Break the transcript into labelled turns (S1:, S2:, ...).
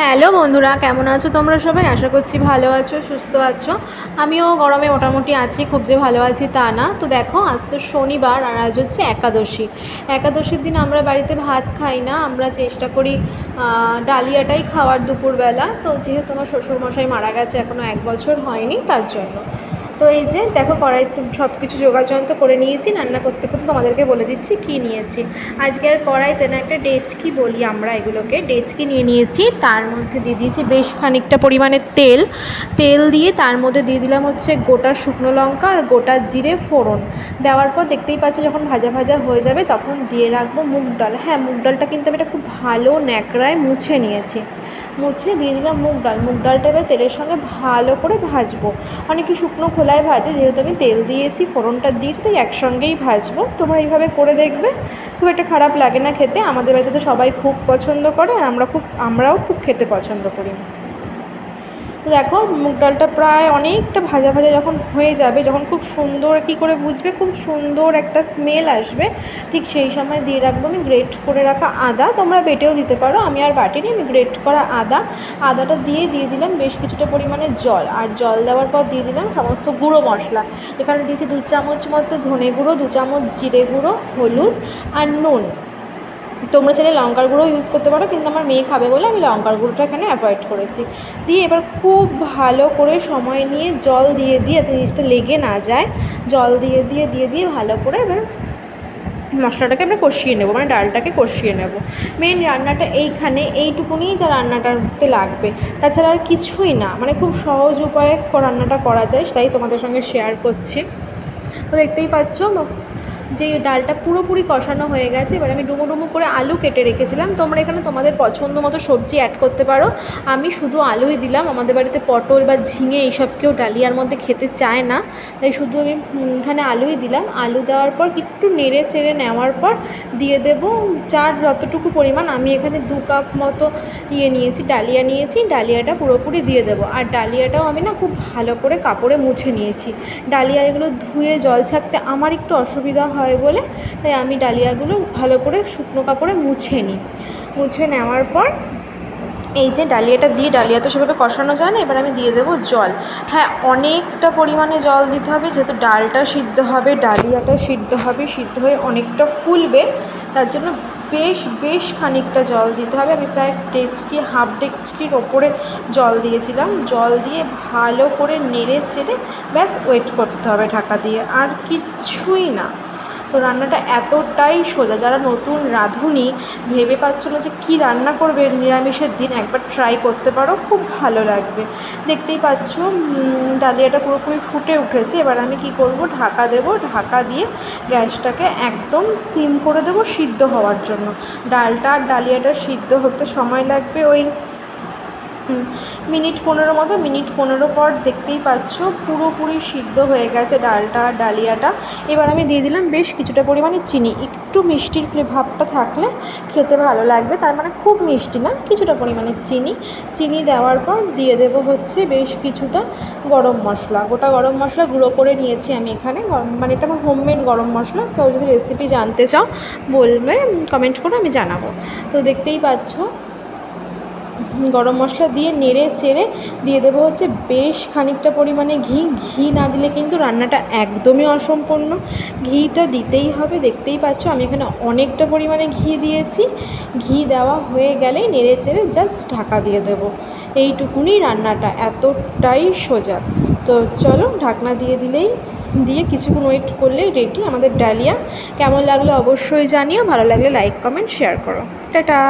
S1: Hello বন্ধুরা, কেমন আছো তোমরা সবাই? আশা করছি ভালো আছো, সুস্থ আছো। আমিও গরমে মোটামুটি আছি, খুব যে ভালো আছি তা না। তো দেখো, আজ তো শনিবার আর আজ হচ্ছে একাদশী। একাদশীর দিন আমরা বাড়িতে ভাত খাই না, আমরা চেষ্টা করি ডালিয়াটাই খাওয়ার দুপুরবেলা। তো যেহেতু আমার শ্বশুরমশাই মারা গেছে এখনও এক বছর হয়নি তার জন্য। তো এই যে দেখো কড়াইতে সব কিছু যোগাযন্ত্র করে নিয়েছি, রান্না করতে করতে তোমাদেরকে বলে দিচ্ছি কি নিয়েছি। আজকে আর কড়াইতে না একটা ডেচকি বলি আমরা এগুলোকে, ডেচকি নিয়ে নিয়েছি, তার মধ্যে দিয়ে দিয়েছি বেশ খানিকটা পরিমাণে তেল। তেল দিয়ে তার মধ্যে দিয়ে দিলাম হচ্ছে গোটা শুকনো লঙ্কা আর গোটা জিরে ফোড়ন। দেওয়ার পর দেখতেই পাচ্ছ যখন ভাজা ভাজা হয়ে যাবে তখন দিয়ে রাখব মুগ ডাল। হ্যাঁ মুগ ডালটা কিন্তু আমি এটা খুব ভালো ন্যাকড়ায় মুছে নিয়েছি। মুছে দিয়ে দিলাম মুগ ডাল। মুগ ডালটা এবার তেলের সঙ্গে ভালো করে ভাজবো। অনেকে শুকনো খোলায় ভাজে, যেহেতু আমি তেল দিয়েছি, ফোড়নটা দিয়েছি, তাই একসঙ্গেই ভাজবো। তোমরা এইভাবে করে দেখবে। খুব একটা খারাপ লাগে না খেতে। আমাদের বাড়িতে তো সবাই খুব পছন্দ করে, আর আমরা খুব, আমরাও খুব খেতে পছন্দ করি। দেখো, মুগ ডালটা প্রায় অনেকটা ভাজা ভাজা যখন হয়ে যাবে, যখন খুব সুন্দর কী করে বুঝবে? খুব সুন্দর একটা স্মেল আসবে। ঠিক সেই সময় দিয়ে রাখব আমি গ্রেট করে রাখা আদা। তোমরা বেটেও দিতে পারো, আমি আর বাটিনি, আমি গ্রেট করা আদা। আদাটা দিয়ে দিয়ে দিলাম বেশ কিছুটা পরিমাণে জল। আর জল দেওয়ার পর দিয়ে দিলাম সমস্ত গুঁড়ো মশলা। এখানে দিয়েছি দু চামচ মতো ধনে গুঁড়ো, দু চামচ জিরে গুঁড়ো, হলুদ আর নুন। তোমরা চাইলে লঙ্কার গুঁড়ো ইউজ করতে পারো, কিন্তু আমার মেয়ে খাবে বলে আমি লঙ্কার গুঁড়োটা এখানে অ্যাভয়েড করেছি। দিয়ে এবার খুব ভালো করে সময় নিয়ে জল দিয়ে দিয়ে যাতে জিনিসটা লেগে না যায়, জল দিয়ে দিয়ে দিয়ে দিয়ে ভালো করে এবার মশলাটাকে আমরা কষিয়ে নেব মানে ডালটাকে কষিয়ে নেব। মেন রান্নাটা এইখানে এইটুকুনি যা রান্নাটাতে লাগবে। তাছাড়া আর কিছুই না মানে খুব সহজ উপায়ে রান্নাটা করা যায়, তাই তোমাদের সঙ্গে শেয়ার করছি। তো দেখতেই পাচ্ছ যে ডালটা পুরোপুরি কষানো হয়ে গেছে, এবার আমি ডুমো ডুমো করে আলু কেটে রেখেছিলাম। তোমরা এখানে তোমাদের পছন্দ মতো সবজি অ্যাড করতে পারো। আমি শুধু আলুই দিলাম, আমাদের বাড়িতে পটল বা ঝিঙে এইসব কেউ ডালিয়ার মধ্যে খেতে চায় না। তাই শুধু আমি এখানে আলুই দিলাম। আলু দেওয়ার পর একটু নেড়ে চেড়ে নেওয়ার পর দিয়ে দেব। চার যতটুকু পরিমাণ আমি এখানে দু কাপ মতো ইয়ে নিয়েছি, ডালিয়া নিয়েছি, ডালিয়াটা পুরোপুরি দিয়ে দেবো। আর ডালিয়াটাও আমি না খুব ভালো করে কাপড়ে মুছে নিয়েছি। ডালিয়া এগুলো ধুয়ে জল ছাড়তে আমার একটু অসুবিধা হয় বলে তাই আমি ডালিয়াগুলো ভালো করে শুকনো কাপড়ে মুছে নিই। মুছে নেওয়ার পর এই যে ডালিয়াটা দিয়ে, ডালিয়া তো সেভাবে কষানো যায় না, এবার আমি দিয়ে দেবো জল। হ্যাঁ অনেকটা পরিমাণে জল দিতে হবে, যেহেতু ডালটা সিদ্ধ হবে, ডালিয়াটা সিদ্ধ হবে, সিদ্ধ হয়ে অনেকটা ফুলবে, তার জন্য বেশ বেশ খানিকটা জল দিতে হবে। আমি প্রায় ডেস্কি, হাফ ডেস্কির ওপরে জল দিয়েছিলাম। জল দিয়ে ভালো করে নেড়ে চেড়ে ব্যাস ওয়েট করতে হবে ঢাকা দিয়ে। আর কিচ্ছুই না। তো রান্নাটা এতটাই সোজা। যারা নতুন রাঁধুনি, ভেবে পাচ্ছ না যে কী রান্না করবে নিরামিষের দিন, একবার ট্রাই করতে পারো, খুব ভালো লাগবে। দেখতেই পাচ্ছ ডালিয়াটা পুরোপুরি ফুটে উঠেছে। এবার আমি কি করব, ঢাকা দেব। ঢাকা দিয়ে গ্যাসটাকে একদম সিম করে দেবো সিদ্ধ হওয়ার জন্য। ডালটা আর ডালিয়াটা সিদ্ধ হতে সময় লাগবে ওই মিনিট পনেরো মতো, মিনিট পনেরো পর দেখতেই পাচ্ছ পুরোপুরি সিদ্ধ হয়ে গেছে ডালটা, ডালিয়াটা। এবার আমি দিয়ে দিলাম বেশ কিছুটা পরিমাণে চিনি। একটু মিষ্টির ভাবটা থাকলে খেতে ভালো লাগবে। তার মানে খুব মিষ্টি না, কিছুটা পরিমাণে চিনি। চিনি দেওয়ার পর দিয়ে দেব হচ্ছে বেশ কিছুটা গরম মশলা। গোটা গরম মশলা গুঁড়ো করে নিয়েছি আমি এখানে। মানে এটা আমার হোমমেড গরম মশলা। কেউ যদি রেসিপি জানতে চাও বলবে কমেন্ট করে আমি জানাব। তো দেখতেই পাচ্ছ গরম মশলা দিয়ে নেড়ে চেড়ে দিয়ে দেবো হচ্ছে বেশ খানিকটা পরিমাণে ঘি। ঘি না দিলে কিন্তু রান্নাটা একদমই অসম্পূর্ণ। ঘিটা দিতেই হবে। দেখতেই পাচ্ছ আমি এখানে অনেকটা পরিমাণে ঘি দিয়েছি। ঘি দেওয়া হয়ে গেলেই নেড়ে চেড়ে জাস্ট ঢাকা দিয়ে দেবো। এইটুকুনি রান্নাটা এতটাই সোজা। তো চলো ঢাকনা দিয়ে দিলেই, দিয়ে কিছুক্ষণ ওয়েট করলেই রেডি আমাদের ডালিয়া। কেমন লাগল অবশ্যই জানিও। ভালো লাগলে লাইক কমেন্ট শেয়ার করো। টাটা!